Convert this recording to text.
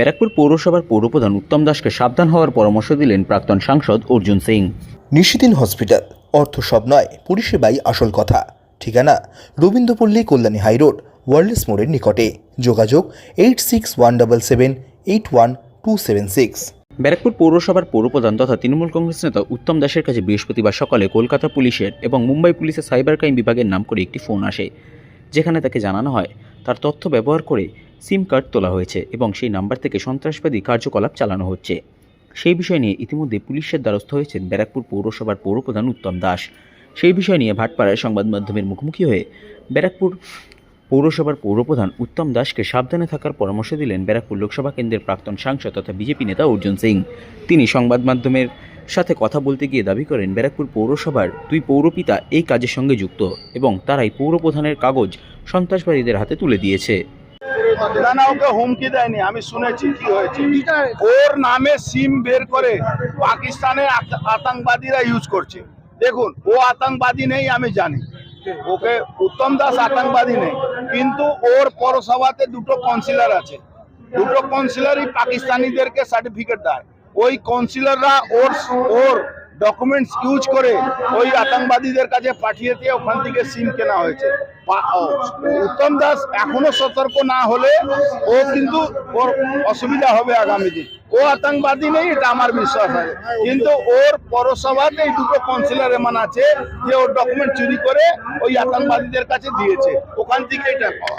ব্যারাকপুর পৌরসভার পৌরপ্রধান উত্তম দাসকে সাবধান হওয়ার পরামর্শ দিলেন প্রাক্তন সাংসদ অর্জুন সিং। নিশিদিন হসপিটাল। অর্থ সব নয় পরিষেবাই আসল কথা। ঠিকানা রবীন্দ্রপল্লী কল্যাণী হাইরোড ওয়ার্ল্ডস মোড়ের নিকটে। যোগাযোগ eight six one double seven eight one two seven six Barrackpore পৌরসভার পৌরপ্রধান তথা তৃণমূল কংগ্রেস নেতা উত্তম দাসের কাছে বৃহস্পতিবার সকালে কলকাতা পুলিশের এবং মুম্বাই পুলিশের সাইবার ক্রাইম বিভাগের নাম করে একটি ফোন আসে যেখানে তাকে জানানো হয় তার তথ্য ব্যবহার করে সিম কার্ড তোলা হয়েছে এবং সেই নাম্বার থেকে সন্ত্রাসবাদী কার্যকলাপ চালানো হচ্ছে। সেই বিষয় নিয়ে ইতিমধ্যে পুলিশের দ্বারস্থ হয়েছেন ব্যারাকপুর পৌরসভার পৌরপ্রধান উত্তম দাস। সেই বিষয় নিয়ে ভাটপাড়ায় সংবাদ মাধ্যমের মুখোমুখি হয়ে ব্যারাকপুর পৌরসভার পৌরপ্রধান উত্তম দাসকে সাবধানে থাকার পরামর্শ দিলেন ব্যারাকপুর লোকসভা কেন্দ্রের প্রাক্তন সাংসদ তথা বিজেপি নেতা অর্জুন সিং। তিনি সংবাদ মাধ্যমের সাথে কথা বলতে গিয়ে দাবি করেন, ব্যারাকপুর পৌরসভার দুই পৌরপিতা এই কাজের সঙ্গে যুক্ত এবং তারাই পৌরপ্রধানের কাগজ সন্ত্রাসবাদীদের হাতে তুলে দিয়েছে। না না ওকে হুমকি দেয়নি আমি শুনেছি কি হয়েছে। ওর নামে সিম বের করে পাকিস্তানে আতঙ্কবাদীরা ইউজ করছে। দেখুন ও আতঙ্কবাদী নেই আমি জানি। ওকে উত্তম দাস আতঙ্কবাদী নেই। কিন্তু ওর পৌরসভাতে দুটো কাউন্সিলর আছে। দুটো কাউন্সিলরই পাকিস্তানিদেরকে সার্টিফিকেট দেয়। ওই কাউন্সিলররা ওর ওর ডকুমেন্টস ইউজ করে ওই আতঙ্কবাদীদের কাছে পাঠিয়ে দিয়ে ওখান থেকে সিম কেনা হয়েছে। উত্তম দাস এখনও সতর্ক না হলে ও কিন্তু ওর অসুবিধা হবে আগামী দিন। ও আতঙ্কবাদী নেই, এটা আমার বিশ্বাস আছে কিন্তু ওর পৌরসভাতে এই দুটো কাউন্সিলর এমন আছে যে ওর ডকুমেন্ট চুরি করে ওই আতঙ্কবাদীদের কাছে দিয়েছে। ওখান থেকে এটা পাওয়া।